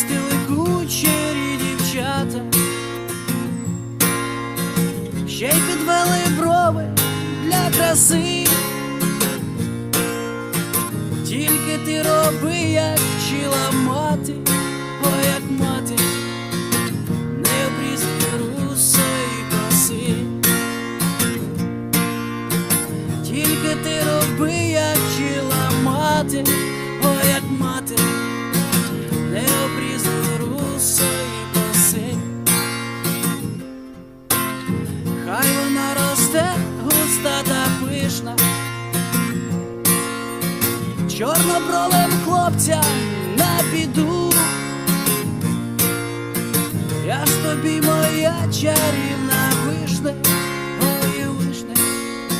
зростили кучері дівчата, ще й підвели брови для краси, тільки ти роби, як вчила мати, о як мати, не обрізки русої коси, тільки ти роби, як вчила мати. Густа та пишна, чорнобровим хлопця на піду. Я ж тобі моя чарівна